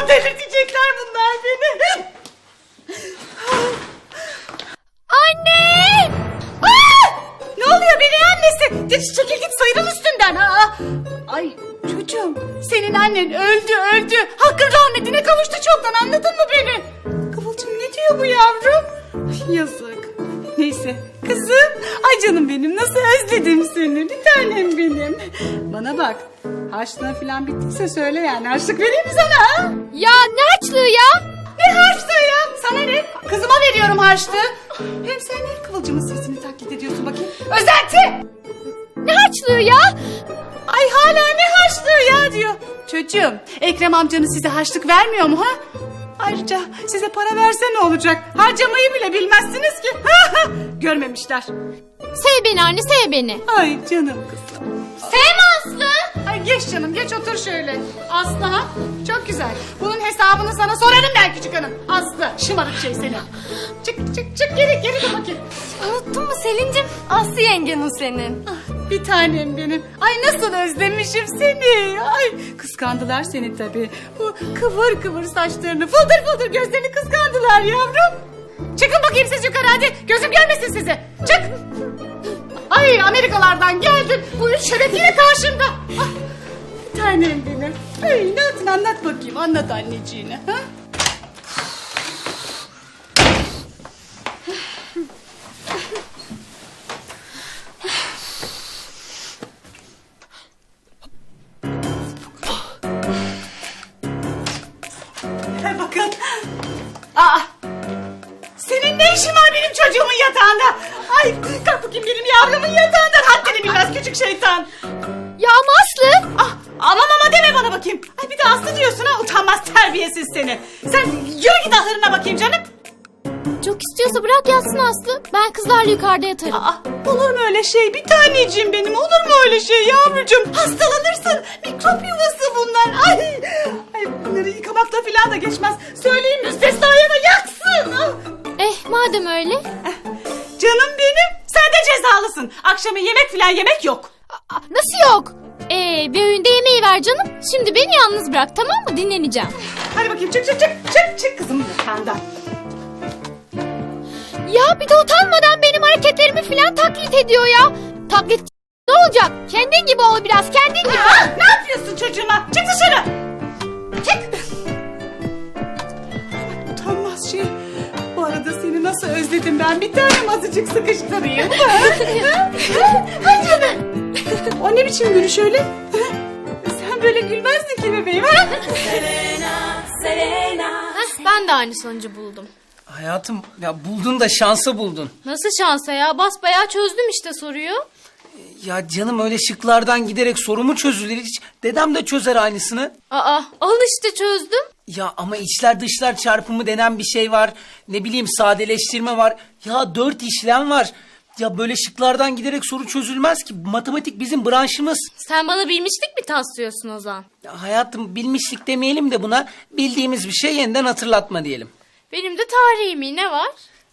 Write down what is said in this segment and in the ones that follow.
Allah'ım delirtecekler bunlar beni. Anne! Aa! Ne oluyor beni annesi? De- Çekil git sayırın üstünden ha. Ay çocuğum senin annen öldü öldü. Hakkın rahmetine kavuştu çoktan anladın mı beni? Kıvılcım ne diyor bu yavrum? Yazık. Neyse kızım. Ay canım benim nasıl özledim seni. Bir tanem benim. Bana bak. Harçlığın falan bittiyse söyle yani. Harçlık vereyim mi sana ha? Ya ne açlığı ya? Ne harçlığı ya? Sana ne? Kızıma veriyorum harçlığı. Hem sen niye Kıvılcım'ın sesini taklit ediyorsun bakayım? Özenti! Ne açlığı ya? Ay hala ne harçlığı ya diyor. Çocuğum Ekrem amcanız size harçlık vermiyor mu ha? Ayrıca size para verse ne olacak? Harcamayı bile bilmezsiniz ki. Görmemişler. Sev beni anne sev beni. Ay canım kızım. Sevme Aslı. Ay geç canım geç otur şöyle. Aslı ha? Çok güzel. Bunun hesabını sana sorarım ben küçük hanım. Aslı şımarık şey seni. Çık çık çık geri geri dur bakayım. Unuttun mu Selin'cim? Aslı yengen o senin. Ah, Bir tanem benim. Ay nasıl özlemişim seni. Ay kıskandılar seni tabii. Bu kıvır kıvır saçlarını, fıldır fıldır gözlerini kıskandılar yavrum. Çıkın bakayım siz yukarı hadi. Gözüm görmesin sizi. Çık. Ay Amerikalardan geldin. Bu üç şeref yine karşında. Ah, bir tanem benim. Ay ne anlat bakayım. Anlat anneciğine. Ha? Küçük şeytan. Ya ama Aslı. Ah, ama mama deme bana bakayım. Ay bir de Aslı diyorsun ha utanmaz terbiyesiz seni. Sen yürü git ahırına bakayım canım. Çok istiyorsa bırak yatsın Aslı. Ben kızlarla yukarıda yatarım. Aa, olur mu öyle şey? Bir taneciğim benim olur mu öyle şey yavrucuğum? Hastalanırsın. Mikrop yuvası bunlar. Ay, ay bunları yıkamakla falan da geçmez. Söyleyeyim müstesnaya da yaksın. Ah. Eh madem öyle. Canım benim. Sen de cezalısın. Akşama yemek falan yemek yok. Aa, Nasıl yok? Ee, bir öğünde yemeği ver canım. Şimdi beni yalnız bırak tamam mı? Dinleneceğim. Hadi bakayım çık çık çık. Çık çık kızım yatağından. Ya bir de utanmadan benim hareketlerimi falan taklit ediyor ya. Taklit ne olacak? Kendin gibi ol biraz kendin gibi. Aa, ne yapıyorsun çocuğuma? Çık dışarı. Çık. Utanmaz şey. Arada seni nasıl özledim ben. Bir tanem azıcık sıkıştırayım. Hay canım. O ne biçim gülüş öyle? Sen böyle gülmezdin ki bebeğim. ha? Heh, ben de aynı sonucu buldum. Hayatım ya buldun da şansı buldun. Nasıl şansa ya? Basbayağı çözdüm işte soruyu. Ya canım öyle şıklardan giderek soru mu çözülür hiç? Dedem de çözer aynısını. Aa, al işte çözdüm. Ya ama içler dışlar çarpımı denen bir şey var. Ne bileyim sadeleştirme var. Ya dört işlem var. Ya böyle şıklardan giderek soru çözülmez ki. Matematik bizim branşımız. Sen bana bilmişlik mi taslıyorsun Ozan? Ya hayatım bilmişlik demeyelim de buna bildiğimiz bir şey yeniden hatırlatma diyelim. Benim de tarihimi ne var?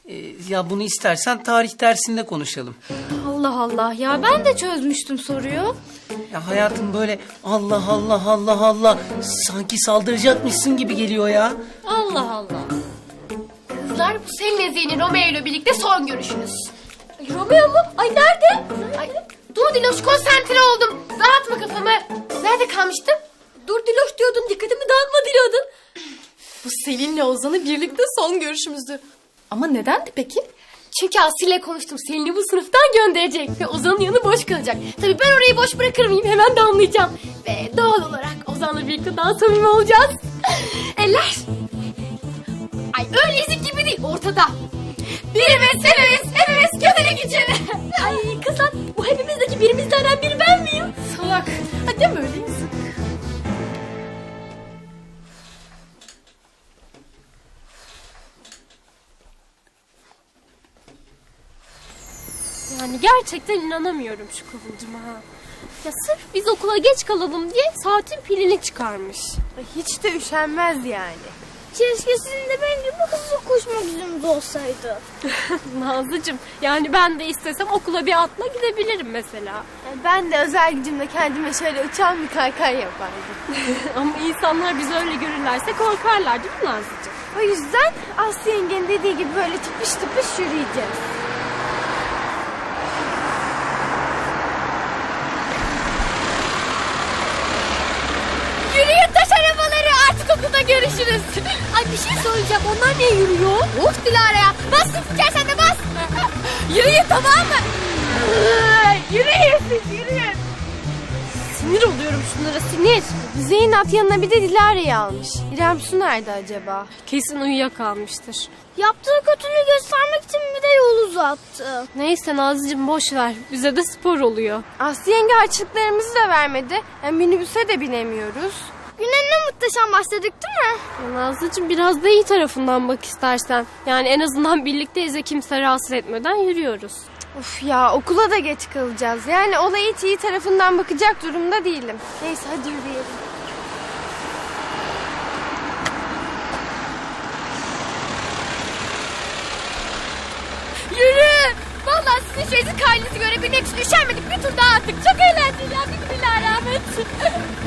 Ee, ya bunu istersen tarih dersinde konuşalım. Allah Allah ya ben de çözmüştüm soruyu. Ya hayatım böyle Allah Allah Allah Allah sanki saldıracakmışsın gibi geliyor ya. Allah Allah. Kızlar bu seninle Zeyn'in Romeo ile birlikte son görüşünüz. Ay, Romeo mu? Ay nerede? Ay, dur Diloş konsantre oldum. Dağıtma kafamı. Nerede kalmıştım? Dur Diloş diyordun dikkatimi dağıtma diyordun. Bu Selin'le Ozan'ı birlikte son görüşümüzdü. Ama nedendi peki? Çünkü Aslı'yla konuştum. Selin'i bu sınıftan gönderecek ve Ozan'ın yanı boş kalacak. Tabii ben orayı boş bırakır mıyım? Hemen damlayacağım. Ve doğal olarak Ozan'la birlikte daha samimi olacağız. Eller. Ay öyle ezik gibi değil ortada. Birimiz hepimiz hepimiz kötülük için. Ay kızlar bu hepimizdeki birimizlerden biri ben miyim? Salak. Hadi deme öyle gerçekten inanamıyorum şu kıvılcıma ha. Ya sırf biz okula geç kalalım diye saatin pilini çıkarmış. Hiç de üşenmez yani. Keşke sizin de benim gibi hızlı koşma gücümüz olsaydı. Nazlıcığım yani ben de istesem okula bir atla gidebilirim mesela. Ben de özel gücümle kendime şöyle uçan bir kaykay yapardım. Ama insanlar bizi öyle görürlerse korkarlar değil mi Nazlıcığım? O yüzden Aslı yengenin dediği gibi böyle tıpış tıpış yürüyeceğiz. Yürüyün taş arabaları artık okulda görüşürüz. Ay bir şey söyleyeceğim onlar niye yürüyor? Of Dilara ya bas Zülfikar sen de bas. yürüyün tamam mı? Yürüyün siz yürüyün. Sinir oluyorum şunlara sinir. Zeynep yanına bir de Dilara'yı almış. İrem Su nerede acaba? Kesin uyuyakalmıştır. Yaptığı kötülüğü göstermek için bir de yol uzattı. Neyse Nazlıcığım boş ver. Bize de spor oluyor. Aslı yenge harçlıklarımızı da vermedi. Yani minibüse de binemiyoruz. Güne ne muhteşem başladık değil mi? Ya Nazlıcığım biraz da iyi tarafından bak istersen. Yani en azından birlikteyiz ve kimse rahatsız etmeden yürüyoruz. Of ya okula da geç kalacağız. Yani olaya hiç iyi tarafından bakacak durumda değilim. Neyse hadi yürüyelim. Yürü. Vallahi sizin şu ezik halinizi görebilmek için üşenmedik. Bir tur daha attık. Çok eğlenceli ya. Değil mi Dilara Ahmet?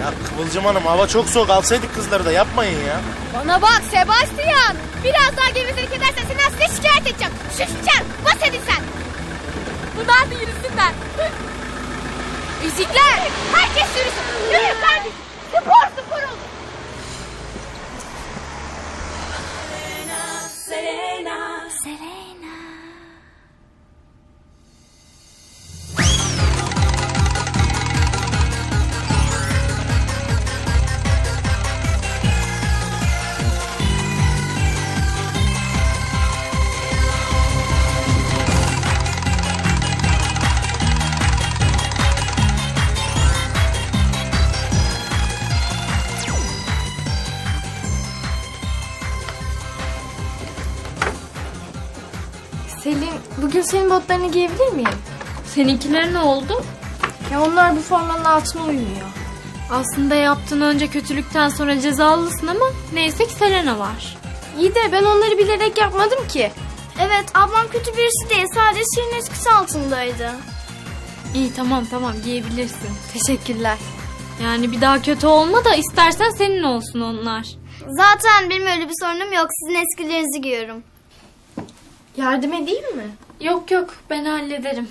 Ya Kıvılcım Hanım hava çok soğuk alsaydık kızları da yapmayın ya. Bana bak Sebastian. Biraz daha gevezelik edersen seni Aslı'ya şikayet edeceğim. Şişeceğim. Bas hadi sen. Bunlar da yürüsünler. Senin botlarını giyebilir miyim? Seninkiler ne oldu? Ya onlar bu formanın altına uymuyor. Aslında yaptığın önce kötülükten sonra cezalısın ama neyse ki Selena var. İyi de ben onları bilerek yapmadım ki. Evet ablam kötü birisi değil. Sadece Şirin etkisi altındaydı. İyi tamam tamam giyebilirsin. Teşekkürler. Yani bir daha kötü olma da istersen senin olsun onlar. Zaten benim öyle bir sorunum yok. Sizin eskilerinizi giyiyorum. Yardım edeyim mi? Yok yok ben hallederim.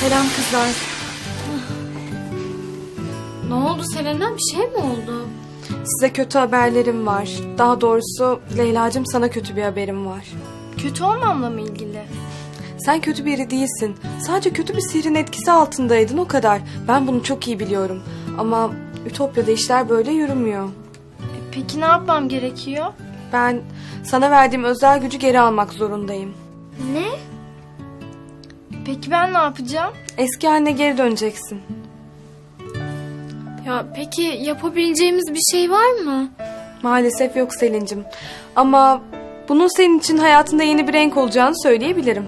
Selam kızlar. Ne oldu Selena bir şey mi oldu? Size kötü haberlerim var. Daha doğrusu Leyla'cığım sana kötü bir haberim var. Kötü olmamla mı ilgili? Sen kötü biri değilsin. Sadece kötü bir sihrin etkisi altındaydın o kadar. Ben bunu çok iyi biliyorum. Ama Ütopya'da işler böyle yürümüyor. Peki ne yapmam gerekiyor? Ben sana verdiğim özel gücü geri almak zorundayım. Ne? Peki ben ne yapacağım? Eski haline geri döneceksin. Ya peki yapabileceğimiz bir şey var mı? Maalesef yok Selin'cim. Ama bunun senin için hayatında yeni bir renk olacağını söyleyebilirim.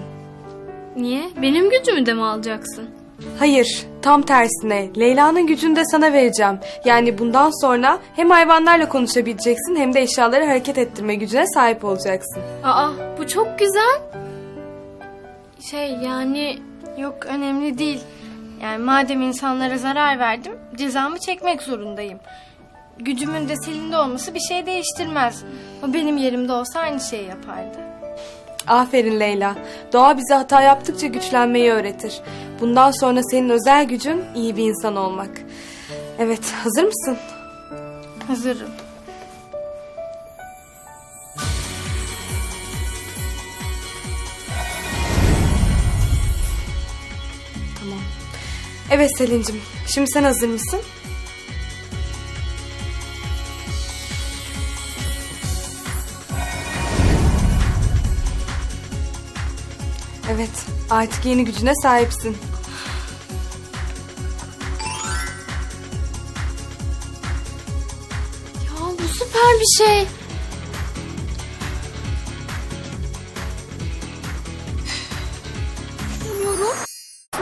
Niye? Benim gücümü de mi alacaksın? Hayır, tam tersine. Leyla'nın gücünü de sana vereceğim. Yani bundan sonra hem hayvanlarla konuşabileceksin hem de eşyaları hareket ettirme gücüne sahip olacaksın. Aa bu çok güzel. Şey yani Yok önemli değil. Yani madem insanlara zarar verdim cezamı çekmek zorundayım. Gücümün de Selin'de olması bir şey değiştirmez. O benim yerimde olsa aynı şeyi yapardı. Aferin Leyla. Doğa bize hata yaptıkça güçlenmeyi öğretir. Bundan sonra senin özel gücün iyi bir insan olmak. Evet, hazır mısın? Hazırım. Evet Selin'cim. Şimdi sen hazır mısın? Evet, artık yeni gücüne sahipsin. ya bu süper bir şey.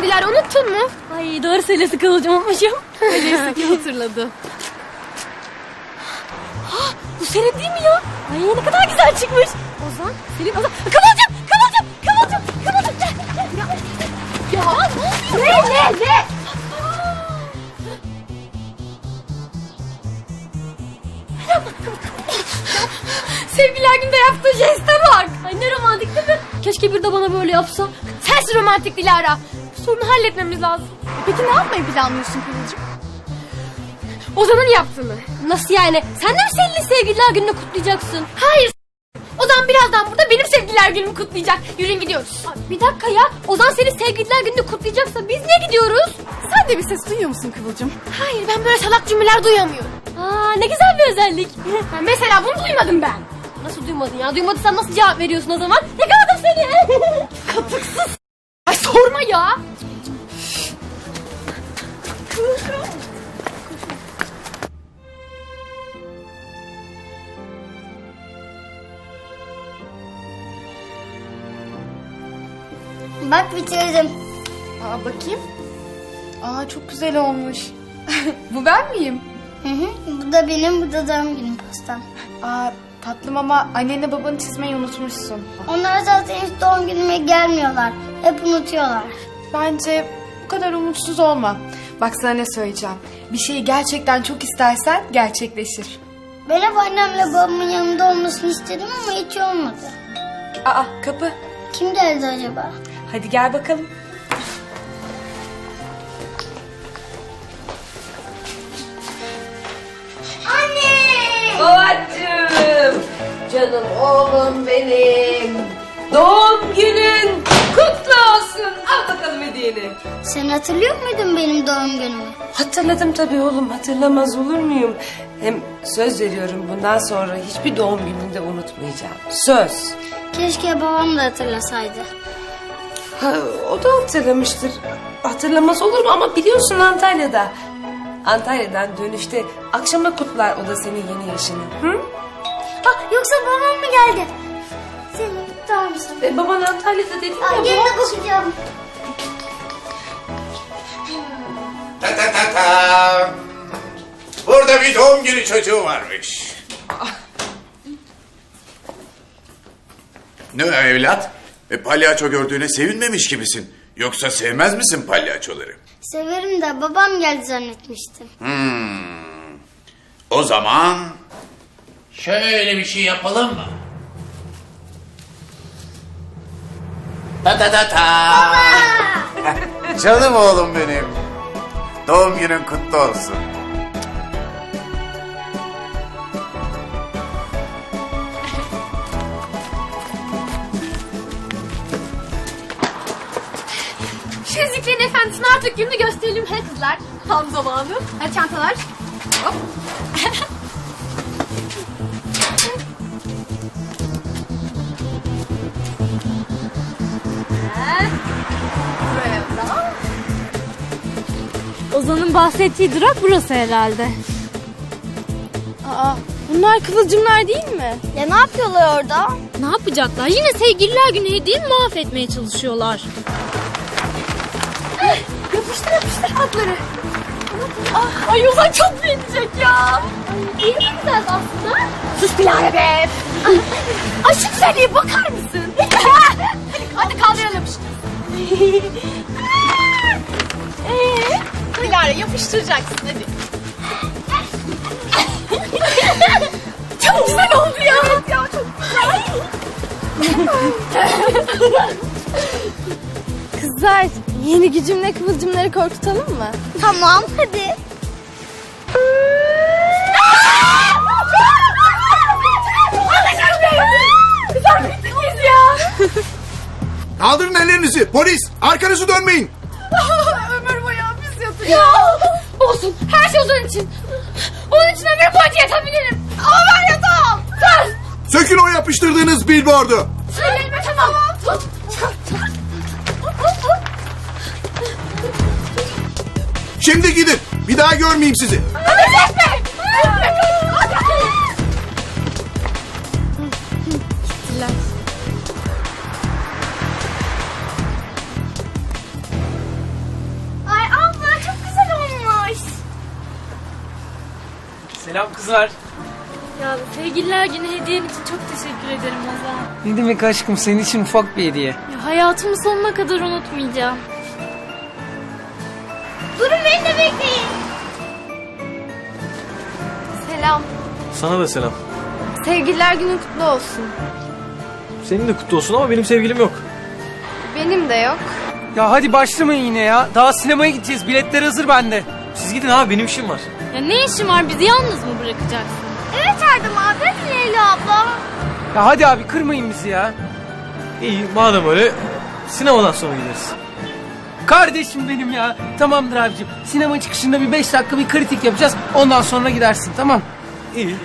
Dilara unuttun mu? Ay doğru söylesi kılıcım unutmuşum. Neyse ki hatırladı. Bu senin değil mi ya? Ay ne kadar güzel çıkmış. Ozan, Selin, Ozan. Sevgililer günde yaptığı jeste bak. Ay ne romantik değil mi? Keşke bir de bana böyle yapsa. Sensin romantik Dilara. Bu sorunu halletmemiz lazım. Peki ne yapmayı planlıyorsun Kıvılcım? Ozan'ın yaptığını. Nasıl yani? Sen de mi Selin'in sevgililer gününü kutlayacaksın? Hayır. Ozan birazdan burada benim sevgililer günümü kutlayacak. Yürüyün gidiyoruz. bir dakika ya. Ozan senin sevgililer gününü kutlayacaksa biz ne gidiyoruz? Sen de bir ses duyuyor musun Kıvılcım? Hayır ben böyle salak cümleler duyamıyorum. Aa ne güzel bir özellik. Ben mesela bunu duymadım ben. Nasıl duymadın ya? Duymadıysan nasıl cevap veriyorsun o zaman? Yakaladım seni. Katıksız. Ay sorma ya. Bak bitirdim. Aa bakayım. Aa çok güzel olmuş. bu ben miyim? Hı hı. Bu da benim, bu da doğum günüm pastam. Aa tatlım ama annenle babanı çizmeyi unutmuşsun. Onlar zaten hiç doğum günüme gelmiyorlar. Hep unutuyorlar. Bence bu kadar umutsuz olma. Bak sana ne söyleyeceğim. Bir şeyi gerçekten çok istersen gerçekleşir. Ben hep annemle babamın yanında olmasını istedim ama hiç olmadı. Aa kapı. Kim geldi acaba? Hadi gel bakalım. Canım oğlum benim. Doğum günün kutlu olsun. Al bakalım hediyeni. Sen hatırlıyor muydun benim doğum günümü? Hatırladım tabii oğlum, hatırlamaz olur muyum? Hem söz veriyorum bundan sonra hiçbir doğum gününde unutmayacağım. Söz. Keşke babam da hatırlasaydı. Ha, o da hatırlamıştır. Hatırlamaz olur mu ama biliyorsun Antalya'da. Antalya'dan dönüşte akşama kutlar o da senin yeni yaşını. Hı? Yoksa babam mı geldi? Seni tutar mısın? E, baban Antalya'da dedi Aa, ya. yerine bakacağım. Ta ta ta ta. Burada bir doğum günü çocuğu varmış. Ne evlat? E, palyaço gördüğüne sevinmemiş gibisin. Yoksa sevmez misin palyaçoları? Severim de babam geldi zannetmiştim. Hmm. O zaman... Şöyle bir şey yapalım mı? Ta ta ta ta. Canım oğlum benim. Doğum günün kutlu olsun. Şu Yüzüklerin artık gününü gösterelim he kızlar. Tam zamanı. Hadi çantalar. Hop. Ozan'ın bahsettiği durak burası herhalde. Aa, bunlar kıvılcımlar değil mi? Ya ne yapıyorlar orada? Ne yapacaklar? Yine sevgililer günü hediyemi mahvetmeye çalışıyorlar. Yapıştır yapıştır atları. Ah, ay Ozan çok beğenecek ya. İyi mi güzel aslında? Sus Dilara be. Ay şu güzelliğe bakar mısın? hadi, hadi kaldıralım. Eee? Dilara yapıştıracaksın hadi. çok güzel oldu ya. Evet ya çok güzel. Kızlar, yeni gücümle kıvılcımları korkutalım mı? Tamam hadi. Kaldırın ellerinizi. Polis arkanızı dönmeyin. Ömür boyu hapis yatıyor. Ya olsun her şey Ozan için. Onun için ömür boyunca yatabilirim. Ama ben yatamam. Sökün o yapıştırdığınız billboardu. Söylenme tamam. Tut. Şimdi gidin. Bir daha görmeyeyim sizi. Ay abla çok güzel olmuş. Selam kızlar. Ya sevgililer günü hediyen için çok teşekkür ederim Ozan. Ne demek aşkım senin için ufak bir hediye. Ya hayatımı sonuna kadar unutmayacağım. Durun beni de bekleyin. Selam. Sana da selam. Sevgililer günün kutlu olsun. Senin de kutlu olsun ama benim sevgilim yok. Benim de yok. Ya hadi başlamayın yine ya. Daha sinemaya gideceğiz. Biletler hazır bende. Siz gidin abi benim işim var. Ya ne işin var bizi yalnız mı bırakacaksın? Evet Erdem abi hadi Leyla abla. Ya hadi abi kırmayın bizi ya. İyi madem öyle sinemadan sonra gideriz. Kardeşim benim ya. Tamamdır abicim. Sinema çıkışında bir beş dakika bir kritik yapacağız. Ondan sonra gidersin tamam. İyi